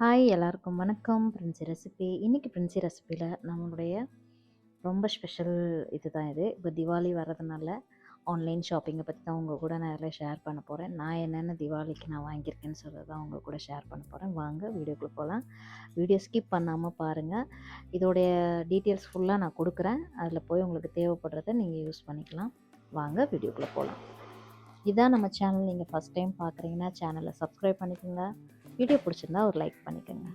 Hi எல்லாருக்கும் வணக்கம். Princy recipe. இன்றைக்கி பிரின்சி ரெசிப்பியில் நம்மளுடைய ரொம்ப ஸ்பெஷல் இது தான் இது. இப்போ தீபாவளி வர்றதுனால ஆன்லைன் ஷாப்பிங்கை பற்றி தான் உங்கள் கூட நான் ஷேர் பண்ண போகிறேன் நான் என்னென்ன திவாலிக்கு நான் வாங்கியிருக்கேன்னு சொல்கிறது தான் உங்கள் கூட ஷேர் பண்ண போகிறேன் வாங்க வீடியோக்குள்ளே போகலாம் வீடியோ ஸ்கிப் பண்ணாமல் பாருங்கள் இதோடைய டீட்டெயில்ஸ் ஃபுல்லாக நான் கொடுக்குறேன். அதில் போய் உங்களுக்கு தேவைப்படுறத நீங்கள் யூஸ் பண்ணிக்கலாம். வாங்க வீடியோக்குள்ளே போகலாம் இதான் நம்ம சேனல். நீங்கள் ஃபஸ்ட் டைம் பார்க்குறீங்கன்னா சேனலை சப்ஸ்கிரைப் பண்ணிக்கோங்க. வீடியோ பிடிச்சிருந்தா ஒரு லைக் பண்ணிக்கோங்க.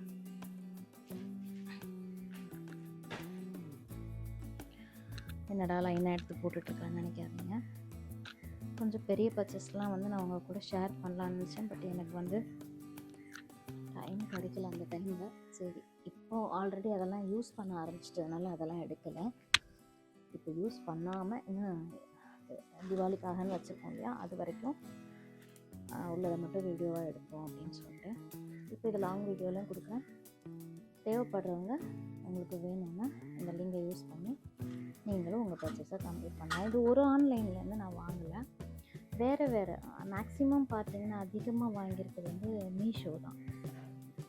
என்னடா லைனாக எடுத்து போட்டுட்ருக்கான்னு நினைக்காதீங்க. கொஞ்சம் பெரிய பர்ச்சேஸ்லாம் வந்து நான் உங்கள் கூட ஷேர் பண்ணலான்னு நினச்சேன். பட் எனக்கு வந்து டைம் கிடைக்கல அந்த டைமில் சரி இப்போது ஆல்ரெடி அதெல்லாம் யூஸ் பண்ண ஆரம்பிச்சிட்டதுனால அதெல்லாம் எடுக்கலை. இப்போ யூஸ் பண்ணாமல் இன்னும் தீபாவளிக்காகன்னு வச்சுருக்கோம் இல்லையா? அது வரைக்கும் உள்ளதை மட்டும் வீடியோவாக எடுப்போம் அப்படின்னு சொல்லிட்டு. இப்போ இது லாங் வீடியோலாம் கொடுக்குறேன். தேவைப்படுறவங்க உங்களுக்கு வேணும்னா இந்த லிங்கை யூஸ் பண்ணி நீங்களும் உங்கள் பர்ச்சேஸை கம்ப்ளீட் பண்ணலாம். இது ஒரு ஆன்லைன்லேருந்து நான் வாங்கலை. வேறு வேறு. மேக்ஸிமம் பார்த்தீங்கன்னா அதிகமாக வாங்கியிருக்கிறது வந்து மீஷோ தான்.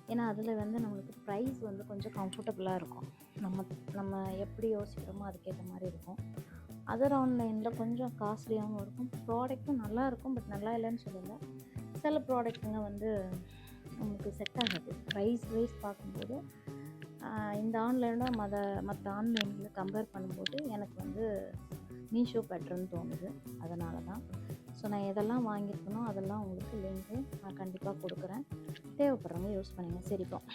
ஏன்னா அதில் வந்து நம்மளுக்கு ப்ரைஸ் வந்து கொஞ்சம் கம்ஃபர்டபுளாக இருக்கும். நம்ம நம்ம எப்படி யோசிக்கிறோமோ அதுக்கேற்ற மாதிரி இருக்கும். அதர் ஆன்லைனில் கொஞ்சம் காஸ்ட்லியாகவும் இருக்கும். ப்ராடக்ட்டும் நல்லா இருக்கும் பட் நல்லா இல்லைன்னு சொல்லலை. சில ப்ராடக்ட்டுங்க வந்து நமக்கு செட் ஆகாது. ப்ரைஸ் வைஸ் பார்க்கும்போது இந்த ஆன்லைனோட மத மற்ற ஆன்லைனில் கம்பேர் பண்ணும்போது எனக்கு வந்து மீஷோ பெட்டர்னு தோணுது. அதனால தான். ஸோ நான் எதெல்லாம் வாங்கியிருக்கனோ அதெல்லாம் உங்களுக்கு லிங்க்கு நான் கண்டிப்பாக கொடுக்குறேன். தேவைப்படுறவங்க யூஸ் பண்ணுங்கள் சரிப்போம்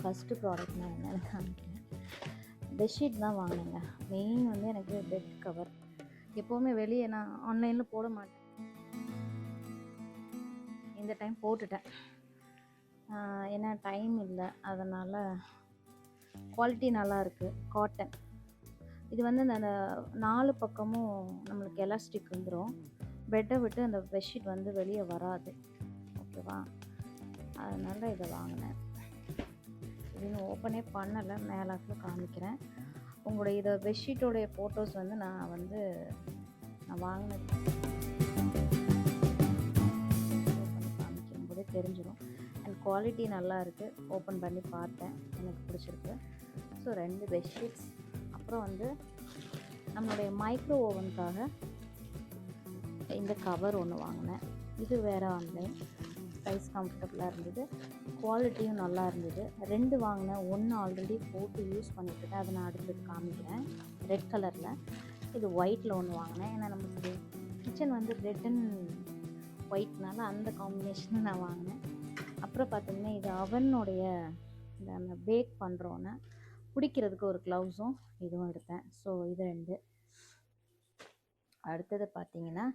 ஃபஸ்ட்டு ப்ராடக்ட்னால் என்னென்னு பெட்ஷீட் தான் வாங்கினேங்க. மெயின் வந்து எனக்கு பெட் கவர் எப்போவுமே வெளியே நான் ஆன்லைனில் போட மாட்டேன். இந்த டைம் போட்டுட்டேன். ஏன்னா டைம் இல்லை. அதனால் குவாலிட்டி நல்லா இருக்குது காட்டன் இது வந்து அந்த நாலு பக்கமும் நம்மளுக்கு எலாஸ்டிக் வந்துடும் பெட்டை விட்டு அந்த பெட்ஷீட் வந்து வெளியே வராது. ஓகேவா அதனால் இதை வாங்கினேன். இது ஓப்பனே பண்ணலை. மேலாக்கில் காமிக்கிறேன். உங்களுடைய இதை பெட்ஷீட்டோடைய ஃபோட்டோஸ் வந்து நான் வந்து நான் வாங்கினது காமிக்கும் போதே தெரிஞ்சிடும் அண்ட் குவாலிட்டி நல்லா இருக்குது ஓப்பன் பண்ணி பார்த்தேன். எனக்கு பிடிச்சிருக்கு. ஸோ ரெண்டு பெட்ஷீட்ஸ் அப்புறம் வந்து நம்மளுடைய மைக்ரோ ஓவனுக்காக இந்த கவர் ஒன்று வாங்கினேன். இது வேறு ஆன்லைன் ப்ரைஸ் கம்ஃபர்டபுளாக இருந்தது. குவாலிட்டியும் நல்லா இருந்தது. ரெண்டு வாங்கினேன். ஒன்று ஆல்ரெடி போட்டு யூஸ் பண்ணிட்டு அதை நான் அடுத்தது காமிக்கிறேன். ரெட் கலரில் இது ஒயிட்டில் ஒன்று வாங்கினேன். ஏன்னா நமக்கு கிச்சன் வந்து ரெட் அண்ட் ஒயிட்னால அந்த காம்பினேஷன் நான் வாங்கினேன். அப்புறம் பார்த்திங்கன்னா இது அவனுடைய இந்த அந்த பேக் பண்ணுறோன்னு பிடிக்கிறதுக்கு ஒரு க்ளவுஸும் இதுவும் எடுத்தேன். ஸோ இது ரெண்டு. அடுத்தது பார்த்திங்கன்னா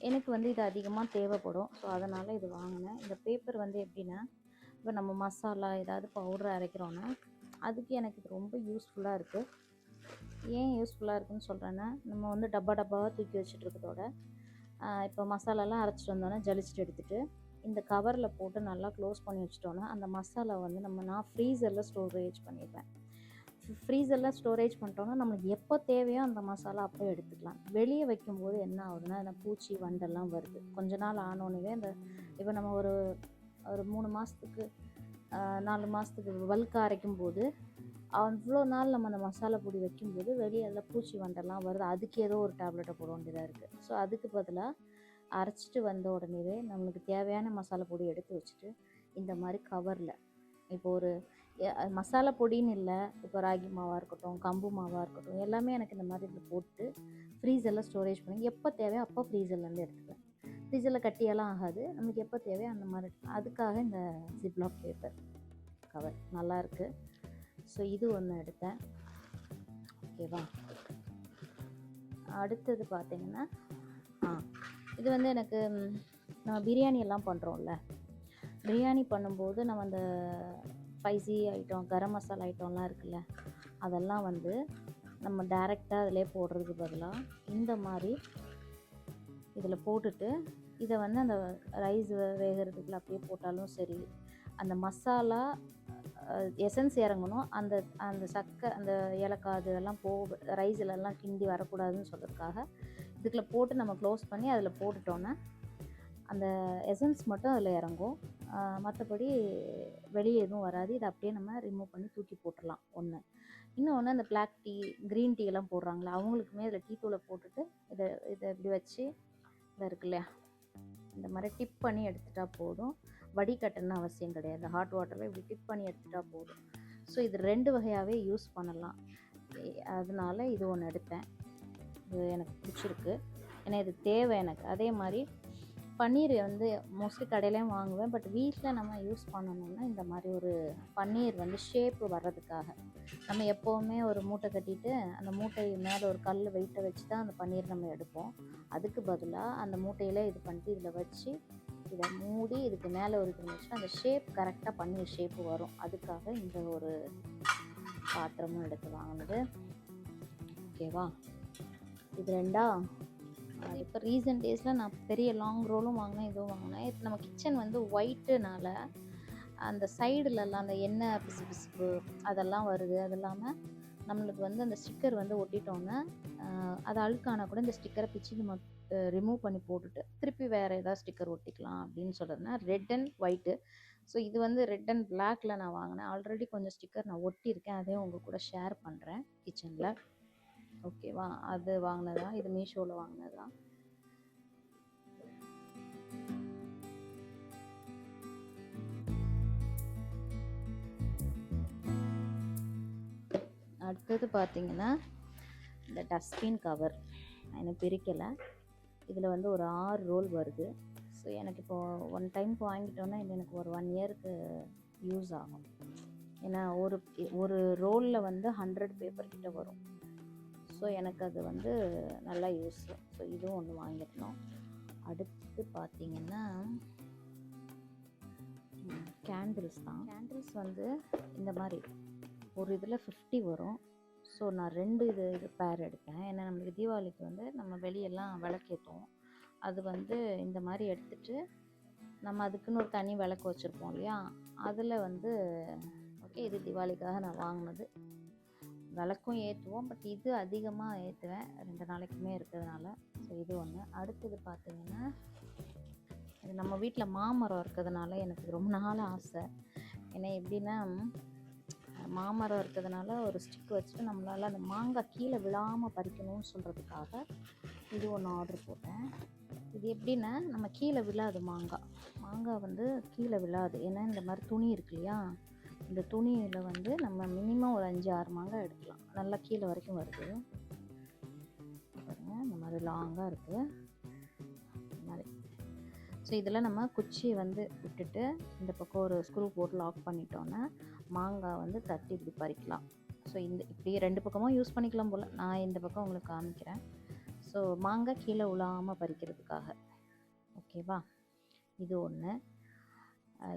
எனக்கு வந்து இது அதிகமாக தேவைப்படும். ஸோ அதனால் இது வாங்கினேன். இந்த பேப்பர் வந்து எப்படின்னா இப்போ நம்ம மசாலா ஏதாவது பவுடர் அரைக்கிறோன்னா அதுக்கு எனக்கு இது ரொம்ப யூஸ்ஃபுல்லாக இருக்குது ஏன் யூஸ்ஃபுல்லாக இருக்குதுன்னு சொல்கிறேன்னா நம்ம வந்து டப்பா டப்பாவாக தூக்கி வச்சுட்டு இருக்கிறதோட இப்போ மசாலாலாம் அரைச்சிட்டு வந்தோன்னே ஜலிச்சுட்டு எடுத்துகிட்டு இந்த கவரில் போட்டு நல்லா க்ளோஸ் பண்ணி வச்சிட்டோன்னா அந்த மசாலா வந்து நம்ம நான் ஃப்ரீசரில் ஸ்டோரேஜ் பண்ணிடுவேன் ஃப்ரீசரில் ஸ்டோரேஜ் பண்ணிட்டோன்னா நம்மளுக்கு எப்போ தேவையோ அந்த மசாலா அப்போ எடுத்துக்கலாம். வெளியே வைக்கும்போது என்ன ஆகுதுன்னா இந்த பூச்சி வண்டெல்லாம் வருது. கொஞ்ச நாள் ஆனோடனே இந்த இப்போ நம்ம ஒரு ஒரு மூணு மாதத்துக்கு நாலு மாதத்துக்கு வல்க அரைக்கும் போது அவ்வளோ நாள் நம்ம அந்த மசாலா பொடி வைக்கும்போது வெளியே அதில் பூச்சி வண்டெல்லாம் வருது. அதுக்கு ஏதோ ஒரு டேப்லெட்டை போட வேண்டியதாக இருக்குது ஸோ அதுக்கு பதிலாக அரைச்சிட்டு வந்த உடனேவே நம்மளுக்கு தேவையான மசாலா பொடி எடுத்து வச்சுட்டு இந்த மாதிரி கவரில் இப்போ ஒரு மசாலா பொடின்னு இல்லை. இப்போ ராகி மாவாக இருக்கட்டும் கம்பு மாவாக இருக்கட்டும் எல்லாமே எனக்கு இந்த மாதிரி இதில் போட்டு ஃப்ரீசரில் ஸ்டோரேஜ் பண்ணி எப்போ தேவையோ அப்போ ஃப்ரீசர்லேருந்து எடுத்துப்பேன். ஃப்ரீசரில் கட்டியெல்லாம் ஆகாது. நமக்கு எப்போ தேவையோ அந்த மாதிரி அதுக்காக இந்த ஜிப்லாக் பேப்பர் கவர் நல்லாயிருக்கு ஸோ இது ஒன்று எடுத்தேன். ஓகேவா அடுத்தது பார்த்திங்கன்னா ஆ இது வந்து எனக்கு நம்ம பிரியாணி எல்லாம் பண்ணுறோம்ல பிரியாணி பண்ணும்போது நம்ம அந்த ஸ்பைசி ஐட்டம் கரம் மசாலா ஐட்டம்லாம் இருக்குல்ல அதெல்லாம் வந்து நம்ம டேரெக்டாக அதிலே போடுறதுக்கு பதிலாக இந்த மாதிரி இதில் போட்டுட்டு இதை வந்து அந்த ரைஸ் வேகிறதுக்குள்ள அப்படியே போட்டாலும் சரி அந்த மசாலா எசன்ஸ் இறங்கணும் அந்த அந்த சக்கை அந்த ஏலக்காய் இதெல்லாம் போ ரைஸ்லெல்லாம் கிண்டி வரக்கூடாதுன்னு சொல்கிறதுக்காக இதுக்குள்ளே போட்டு நம்ம க்ளோஸ் பண்ணி அதில் போட்டுட்டோன்னே அந்த எசன்ஸ் மட்டும் அதில் இறங்கும். மற்றபடி வெளியே எதுவும் வராது. இதை அப்படியே நம்ம ரிமூவ் பண்ணி தூக்கி போட்டுடலாம் ஒன்று இன்னொன்று அந்த பிளாக் டீ க்ரீன் டீ எல்லாம் போடுறாங்களே அவங்களுக்குமே இதில் டீ தூளை போட்டுட்டு இதை இதை இப்படி வச்சு இதை இருக்கு இல்லையா? இந்த மாதிரி டிப் பண்ணி எடுத்துட்டா போதும். வடிகட்டணும்னு அவசியம் கிடையாது. ஹாட் வாட்டரில் இப்படி டிப் பண்ணி எடுத்துட்டா போதும். ஸோ இது ரெண்டு வகையாகவே யூஸ் பண்ணலாம். அதனால இது ஒன்று எடுத்தேன். இது எனக்கு பிடிச்சிருக்கு. ஏன்னா இது தேவை எனக்கு. அதே மாதிரி பன்னீர் வந்து மோஸ்ட்லி கடையிலையும் வாங்குவேன். பட் வீட்டில் நம்ம யூஸ் பண்ணணும்னா இந்த மாதிரி ஒரு பன்னீர் வந்து ஷேப்பு வர்றதுக்காக. நம்ம எப்போவுமே ஒரு மூட்டை கட்டிட்டு அந்த மூட்டை மேலே ஒரு கல் வெயிட்டை வச்சு தான் அந்த பன்னீர் நம்ம எடுப்போம். அதுக்கு பதிலாக அந்த மூட்டையில் இது பண்ணிட்டு இதில் வச்சு இதை மூடி இதுக்கு மேலே ஒரு இது வச்சுன்னா அந்த ஷேப் கரெக்டாக பன்னீர் ஷேப்பு வரும். அதுக்காக இந்த ஒரு பாத்திரமும் எடுத்து வாங்கினது. ஓகேவா இது ரெண்டா? இப்போ ரீசெண்ட் டேஸில் நான் பெரிய லாங் ரோலும் வாங்கினேன் இதுவும் வாங்கினேன். நம்ம கிச்சன் வந்து ஒயிட்டுனால அந்த சைடுலலாம் அந்த எண்ணெய் பிசு பிசுப்பு அதெல்லாம் வருது. அது இல்லாமல் நம்மளுக்கு வந்து அந்த ஸ்டிக்கர் வந்து ஒட்டிட்டோன்னே அது அழுக்கானா கூட இந்த ஸ்டிக்கரை பிச்சு நம்ம ரிமூவ் பண்ணி போட்டுட்டு திருப்பி வேறு ஏதாவது ஸ்டிக்கர் ஒட்டிக்கலாம் அப்படின்னு சொல்கிறதுனா ரெட் அண்ட் ஒயிட்டு ஸோ இது வந்து ரெட் அண்ட் பிளாக்ல நான் வாங்கினேன். ஆல்ரெடி கொஞ்சம் ஸ்டிக்கர் நான் ஒட்டியிருக்கேன். அதையும் உங்கள் கூட ஷேர் பண்ணுறேன் கிச்சனில் ஓகேவா? அது வாங்கினதா? இது மீஷோவில் வாங்கினதா? அடுத்தது பார்த்தீங்கன்னா இந்த டஸ்ட்பின் கவர். எனக்கு பிரிக்கலை. இதில் வந்து ஒரு ஆறு ரோல் வருது. ஸோ எனக்கு இப்போது ஒன் டைம்க்கு வாங்கிட்டோன்னா இது எனக்கு ஒரு ஒன் இயருக்கு யூஸ் ஆகும். ஏன்னா ஒரு ஒரு ரோலில் வந்து ஹண்ட்ரட் பேப்பர் கிட்ட வரும். ஸோ எனக்கு அது வந்து நல்லா யூஸ் ஸோ இதுவும் ஒன்று வாங்கிடணும். அடுத்து பார்த்தீங்கன்னா கேண்டில்ஸ் தான். கேண்டில்ஸ் வந்து இந்த மாதிரி ஒரு இதில் ஃபிஃப்டி வரும். ஸோ நான் ரெண்டு இது இது பேர் எடுத்தேன். ஏன்னா நம்மளுக்கு தீபாவளிக்கு வந்து நம்ம வெளியெல்லாம் விளக்கேற்றுவோம் அது வந்து இந்த மாதிரி எடுத்துட்டு நம்ம அதுக்குன்னு ஒரு தனி விளக்கு வச்சுருப்போம் இல்லையா? அதில் வந்து ஓகே இது தீபாவளிக்காக நான் வாங்கினது. விளக்கும் ஏற்றுவோம் பட் இது அதிகமாக ஏற்றுவேன் ரெண்டு நாளைக்குமே இருக்கிறதுனால. ஸோ இது ஒன்று அடுத்தது பார்த்தீங்கன்னா இது நம்ம வீட்டில் மாமரம் இருக்கிறதுனால எனக்கு ரொம்ப நாள் ஆசை. ஏன்னா எப்படின்னா மாமரம் இருக்கிறதுனால ஒரு ஸ்டிக் வச்சுட்டு நம்மளால் அந்த மாங்காய் கீழே விழாமல் பறிக்கணும்னு சொல்கிறதுக்காக இது ஒன்று ஆர்டர் போட்டேன். இது எப்படின்னா நம்ம கீழே விழாது மாங்காய். மாங்காய் வந்து கீழே விழாது. ஏன்னா இந்த மாதிரி துணி இருக்கு இல்லையா? இந்த துணியில் வந்து நம்ம மினிமம் ஒரு அஞ்சு ஆறு மாங்காய் எடுக்கலாம். நல்லா கீழே வரைக்கும் வருது. பாருங்கள் இந்த மாதிரி லாங்காக இருக்குது இந்த மாதிரி ஸோ இதில் நம்ம குச்சியை வந்து விட்டுட்டு இந்த பக்கம் ஒரு ஸ்க்ரூ போட்டு லாக் பண்ணிட்டோன்னா மாங்காய் வந்து தட்டி இப்படி பறிக்கலாம். ஸோ இந்த இப்படி ரெண்டு பக்கமும் யூஸ் பண்ணிக்கலாம் போல். நான் இந்த பக்கம் உங்களுக்கு காமிக்கிறேன். ஸோ மாங்காய் கீழே விழாமல் பறிக்கிறதுக்காக. ஓகேவா இது ஒன்று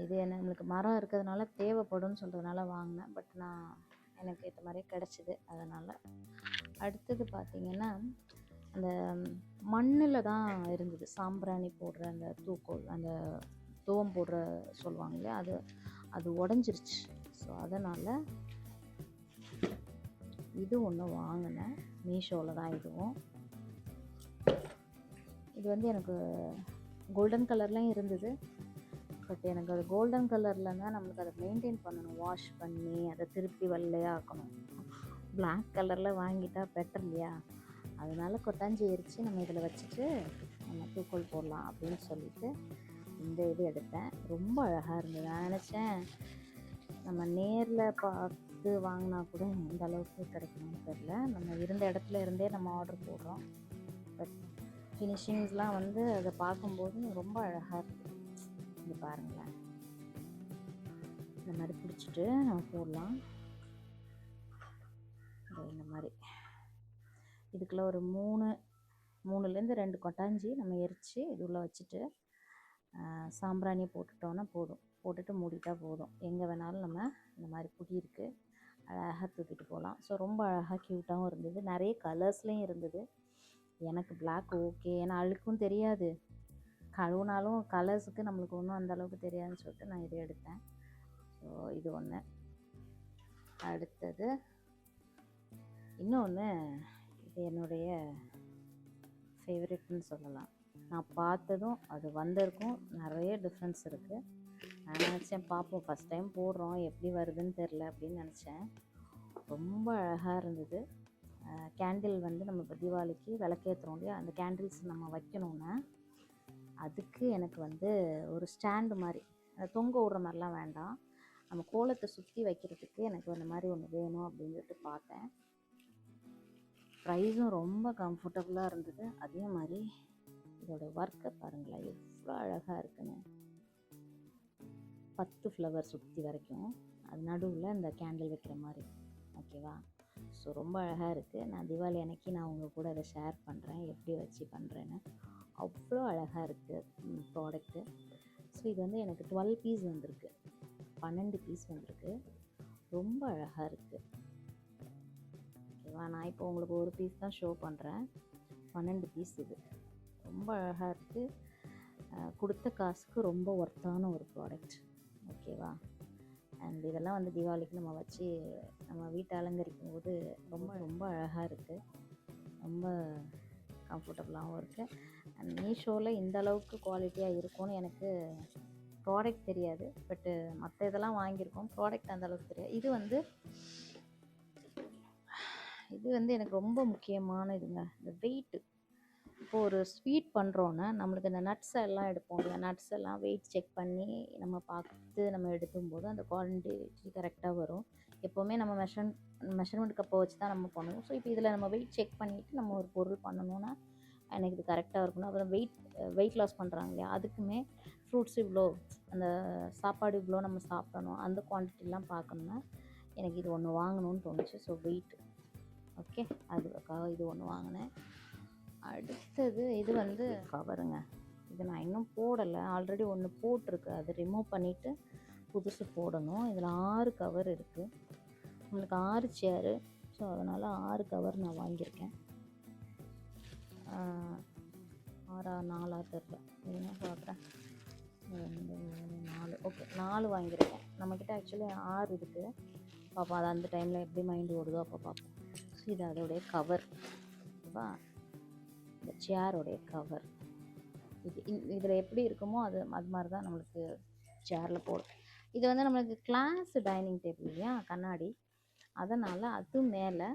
இது என்ன நம்மளுக்கு மரம் இருக்கிறதுனால தேவைப்படும்னு சொல்கிறதுனால வாங்கினேன். பட் நான் எனக்கு ஏற்ற மாதிரி கிடச்சிது. அதனால் அடுத்தது பார்த்திங்கன்னா அந்த மண்ணில் தான் இருந்தது. சாம்பிராணி போடுற அந்த தூக்கோல் அந்த தூவம் போடுற சொல்லுவாங்க இல்லையா அது அது உடஞ்சிருச்சு. ஸோ அதனால் இது ஒன்று வாங்கினேன். மீஷோவில் தான் இதுவும். இது வந்து எனக்கு கோல்டன் கலர்லாம் இருந்தது. பட் எனக்கு அது கோல்டன் கலரில் தான் நம்மளுக்கு அதை மெயின்டைன் பண்ணணும். வாஷ் பண்ணி அதை திருப்பி வெள்ளையாக்கணும். பிளாக் கலரில் வாங்கிட்டா பெட்டர் இல்லையா? அதனால் கொட்டாஞ்சி எரித்து நம்ம இதில் வச்சுட்டு நம்ம தூக்கல் போடலாம் அப்படின்னு சொல்லிட்டு இந்த இது எடுத்தேன். ரொம்ப அழகாக இருந்தது. நான் நினச்சேன் நம்ம நேரில் பார்த்து வாங்கினா கூட இந்த அளவுக்கு கிடைக்குமான்னு தெரில நம்ம இருந்த இடத்துல இருந்தே நம்ம ஆர்டர் போடுறோம். பட் ஃபினிஷிங்ஸ்லாம் வந்து அதை பார்க்கும்போது ரொம்ப அழகாக இருக்குது இங்கே பாருங்களேன் இந்த மாதிரி பிடிச்சிட்டு நம்ம போடலாம். இந்த மாதிரி. இதுக்குள்ள ஒரு மூணு மூணுலேருந்து ரெண்டு கொட்டாஞ்சி நம்ம எரித்து இது உள்ளே வச்சுட்டு சாம்பிராணியை போட்டுட்டோன்னா போதும். போட்டுட்டு மூடிட்டால் போதும். எங்கே வேணாலும் நம்ம இந்த மாதிரி புடி இருக்குது அழகாக தூக்கிட்டு போகலாம் ஸோ ரொம்ப அழகாக க்யூட்டாகவும் இருந்தது. நிறைய கலர்ஸ்லேயும் இருந்தது. எனக்கு பிளாக் ஓகே ஏன்னா அழுக்கும் தெரியாது. கழுவுனாலும் கலர்ஸுக்கு நம்மளுக்கு ஒன்றும் அந்த அளவுக்கு தெரியாதுன்னு சொல்லிட்டு நான் இதை எடுத்தேன். ஸோ இது ஒன்று அடுத்தது இன்னொன்று இது என்னுடைய ஃபேவரெட்னு சொல்லலாம். நான் பார்த்ததும் அது வந்திருக்கும். நிறைய டிஃப்ரென்ஸ் இருக்குது நான் நினச்சேன் பார்ப்போம். ஃபஸ்ட் டைம் போடுறோம். எப்படி வருதுன்னு தெரில அப்படின்னு நினச்சேன். ரொம்ப அழகாக இருந்தது. கேண்டில் வந்து நம்ம இப்போ தீபாவளிக்கு விளக்கேற்றுறோம் இல்லையா? அந்த கேண்டில்ஸ் நம்ம வைக்கணுன்னா அதுக்கு எனக்கு வந்து ஒரு ஸ்டாண்டு மாதிரி தொங்க விடுற மாதிரிலாம் வேண்டாம். நம்ம கோலத்தை சுற்றி வைக்கிறதுக்கு எனக்கு அந்த மாதிரி ஒன்று வேணும் அப்படின்னு சொல்லிட்டு பார்த்தேன் ப்ரைஸும் ரொம்ப கம்ஃபர்டபுளாக இருந்தது. அதே மாதிரி இதோட ஒர்க்கை பாருங்களேன் எவ்வளோ அழகாக இருக்குன்னு. பத்து ஃப்ளவர் சுற்றி வரைக்கும். அது நடுவில் இந்த கேண்டில் வைக்கிற மாதிரி ஓகேவா ஸோ ரொம்ப அழகாக இருக்குது நான் தீபாவளி அன்னைக்கு நான் உங்கள் கூட அதை ஷேர் பண்ணுறேன் எப்படி வச்சு பண்ணுறேன்னு அவ்வளோ அழகாக இருக்குது ப்ராடக்ட்டு ஸோ இது வந்து எனக்கு டுவெல் பீஸ் வந்திருக்கு. பன்னெண்டு பீஸ் வந்திருக்கு. ரொம்ப அழகாக இருக்குது ஓகேவா நான் இப்போ உங்களுக்கு ஒரு பீஸ் தான் ஷோ பண்ணுறேன் பன்னெண்டு பீஸ் இது. ரொம்ப அழகாக இருக்குது கொடுத்த காசுக்கு ரொம்ப ஒர்த்தான ஒரு ப்ராடக்ட் ஓகேவா அண்ட் இதெல்லாம் வந்து தீபாவளிக்கு நம்ம வச்சு நம்ம வீட்டை அலங்கரிக்கும் போது ரொம்ப ரொம்ப அழகாக இருக்குது ரொம்ப கம்ஃபர்டபுளாகவும் இருக்குது மீஷோவில் இந்த அளவுக்கு குவாலிட்டியாக இருக்கும்னு எனக்கு ப்ராடக்ட் தெரியாது. பட்டு மற்ற இதெல்லாம் வாங்கியிருக்கோம். ப்ராடக்ட் அந்த அளவுக்கு தெரியாது. இது வந்து இது வந்து எனக்கு ரொம்ப முக்கியமான இதுங்க. இந்த வெயிட்டு இப்போ ஒரு ஸ்வீட் பண்ணுறோன்னா நம்மளுக்கு இந்த நட்ஸ் எல்லாம் எடுப்போம் இல்லையா? நட்ஸ் எல்லாம் வெயிட் செக் பண்ணி நம்ம பார்த்து நம்ம எடுக்கும்போது அந்த குவாலிட்டி கரெக்டாக வரும். எப்போவுமே நம்ம மெஷர் மெஷர்மெண்ட் கப்பை வச்சு தான் நம்ம பண்ணுவோம். ஸோ இப்போ இதில் நம்ம வெயிட் செக் பண்ணிவிட்டு நம்ம ஒரு பொருள் பண்ணணும்னா எனக்கு இது கரெக்டாக இருக்கணும். அப்புறம் வெயிட் வெயிட் லாஸ் பண்ணுறாங்க இல்லையா? அதுக்குமே ஃப்ரூட்ஸ் இவ்வளோ அந்த சாப்பாடு இவ்வளோ நம்ம சாப்பிடணும். அந்த குவான்டிட்டிலாம் பார்க்கணுன்னா எனக்கு இது ஒன்று வாங்கணும்னு தோணுச்சு. ஸோ வெயிட் ஓகே அதுக்காக இது ஒன்று வாங்கினேன். அடுத்தது இது வந்து கவருங்க இது நான் இன்னும் போடலை. ஆல்ரெடி ஒன்று போட்டிருக்கு. அது ரிமூவ் பண்ணிவிட்டு புதுசு போடணும். இதில் ஆறு கவர் இருக்குது உங்களுக்கு ஆறு சேரு ஸோ அதனால் ஆறு கவர் நான் வாங்கியிருக்கேன். ஆறா நாலா தெரில என்ன பார்க்குறேன் ரெண்டு மூணு நாலு. ஓகே நாலு வாங்கியிருக்கேன். நம்மக்கிட்ட ஆக்சுவலி ஆறு இருக்குது பார்ப்போம் அது அந்த டைமில் எப்படி மைண்டு ஓடுதோ அப்போ பார்ப்போம் ஸோ இது அதோடைய கவர் ஓகேவா? இந்த சேருடைய கவர் இது இதில் எப்படி இருக்குமோ அது அது மாதிரி தான் நம்மளுக்கு சேரில் போடும். இது வந்து நம்மளுக்கு கிளாஸ் டைனிங் டேபிள் இல்லையா? கண்ணாடி. அதனால் அது மேலே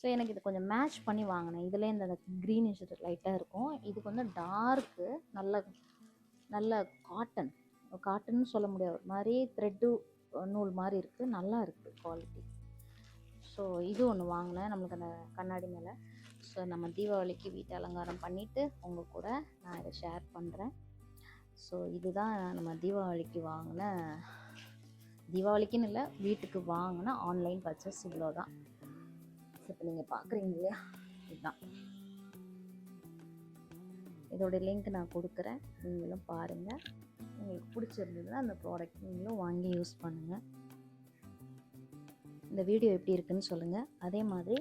ஸோ எனக்கு இது கொஞ்சம் மேட்ச் பண்ணி வாங்கினேன். இதில் இந்த க்ரீனிஷ் லைட்டாக இருக்கும். இதுக்கு வந்து டார்க்கு நல்ல நல்ல காட்டன் காட்டன்னு சொல்ல முடியாது. ஒரு மாதிரி த்ரெட்டு நூல் மாதிரி இருக்குது நல்லா இருக்குது குவாலிட்டி ஸோ இது ஒன்று வாங்கினேன் நம்மளுக்கு அந்த கண்ணாடி மேலே. ஸோ நம்ம தீபாவளிக்கு வீட்டு அலங்காரம் பண்ணிவிட்டு உங்கள் கூட நான் இதை ஷேர் பண்ணுறேன் ஸோ இதுதான் நம்ம தீபாவளிக்கு வாங்கின தீபாவளிக்குன்னு இல்லை வீட்டுக்கு வாங்கின ஆன்லைன் பர்ச்சேஸ் இவ்வளோ தான் இப்போ நீங்கள் பார்க்குறீங்க இல்லையா? இதுதான். இதோட லிங்க் நான் கொடுக்குறேன். நீங்களும் பாருங்கள் உங்களுக்கு பிடிச்சிருந்ததுன்னா அந்த ப்ராடக்ட் நீங்களும் வாங்கி யூஸ் பண்ணுங்கள் இந்த வீடியோ எப்படி இருக்குன்னு சொல்லுங்கள் அதே மாதிரி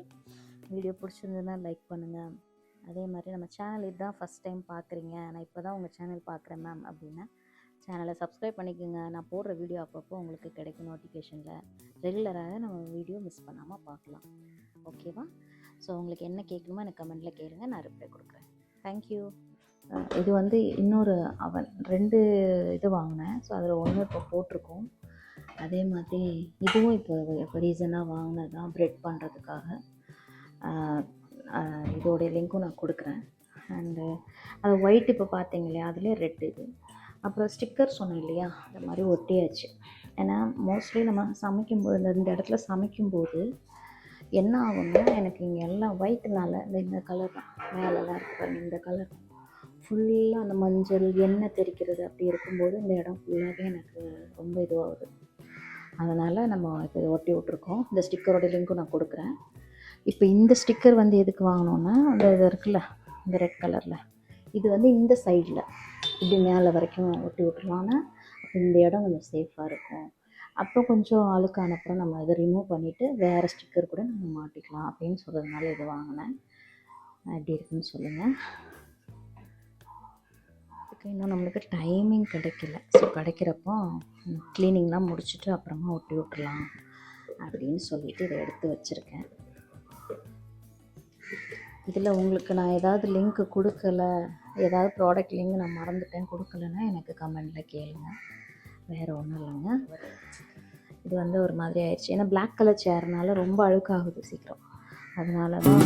வீடியோ பிடிச்சிருந்ததுன்னா லைக் பண்ணுங்கள் அதே மாதிரி நம்ம சேனல் இதுதான் ஃபஸ்ட் டைம் பார்க்குறீங்க நான் இப்போ தான் உங்கள் சேனல் பார்க்குறேன் மேம் அப்படின்னா. சேனலை சப்ஸ்கிரைப் பண்ணிக்கோங்க. நான் போடுற வீடியோ அப்பப்போ உங்களுக்கு கிடைக்கும் நோட்டிஃபிகேஷனில் ரெகுலராக நம்ம வீடியோ மிஸ் பண்ணாமல் பார்க்கலாம். ஓகேவா ஸோ உங்களுக்கு என்ன கேட்கணுமோ எனக்கு கமெண்ட்டில் கேளுங்க. நான் ரிப்ளை கொடுக்குறேன். தேங்க்யூ இது வந்து இன்னொரு அவன். ரெண்டு இது வாங்கினேன். ஸோ அதில் ஒன்று இப்போ போட்டிருக்கோம். அதே மாதிரி இதுவும் இப்போ இப்போ ரீசனாக வாங்கினது தான் ப்ரெட் பண்ணுறதுக்காக இதோடைய லிங்க்கும் நான் கொடுக்குறேன். அண்டு அது ஒயிட் இப்போ பார்த்தீங்க இல்லையா? அதுலேயே ரெட் இது. அப்புறம் ஸ்டிக்கர் சொன்னேன் இல்லையா? அந்த மாதிரி ஒட்டியாச்சு. ஏன்னா மோஸ்ட்லி நம்ம சமைக்கும்போது இந்த இந்த இடத்துல சமைக்கும்போது என்ன ஆகும்னா எனக்கு இங்கே எல்லாம் ஒயிட்னால இந்த இந்த கலர் தான். மேலெல்லாம் இருக்கு பாருங்க இந்த கலர் ஃபுல்லாக அந்த மஞ்சள் எண்ணெய் தெரிக்கிறது அப்படி இருக்கும்போது இந்த இடம் ஃபுல்லாகவே எனக்கு ரொம்ப இதுவாகுது. அதனால் நம்ம இப்போ இதை ஒட்டி விட்ருக்கோம் இந்த ஸ்டிக்கரோட லிங்க்கும் நான் கொடுக்குறேன். இப்போ இந்த ஸ்டிக்கர் வந்து எதுக்கு வாங்கினோன்னா அந்த இது இருக்குல்ல இந்த ரெட் கலரில் இது வந்து இந்த சைடில் இப்படி மேலே வரைக்கும் ஒட்டி விட்டுருவாங்கன்னா அப்போ இந்த இடம் கொஞ்சம் சேஃபாக இருக்கும். அப்புறம் கொஞ்சம் அழுக்கான அப்புறம் நம்ம இதை ரிமூவ் பண்ணிவிட்டு வேறு ஸ்டிக்கர் கூட நம்ம மாட்டிக்கலாம் அப்படின்னு சொல்கிறதுனால இது வாங்கினேன். எப்படி இருக்குன்னு சொல்லுங்கள் அதுக்கு இன்னும் நம்மளுக்கு டைமிங் கிடைக்கல. ஸோ கிடைக்கிறப்போ க்ளீனிங்லாம் முடிச்சுட்டு அப்புறமா ஒட்டி விட்டுலாம் அப்படின்னு சொல்லிவிட்டு இதை எடுத்து வச்சுருக்கேன். இதில் உங்களுக்கு நான் ஏதாவது லிங்க் கொடுக்கல ஏதாவது ப்ராடக்ட் லிங்க் நான் மறந்துட்டேன் கொடுக்கலன்னா எனக்கு கமெண்டில் கேளுங்க. வேறு ஒன்றும் இல்லைங்க. இது வந்து ஒரு மாதிரி ஆயிடுச்சு. ஏன்னா பிளாக் கலர் சேர்னால ரொம்ப அழுக்காகுது சீக்கிரம். அதனால தான்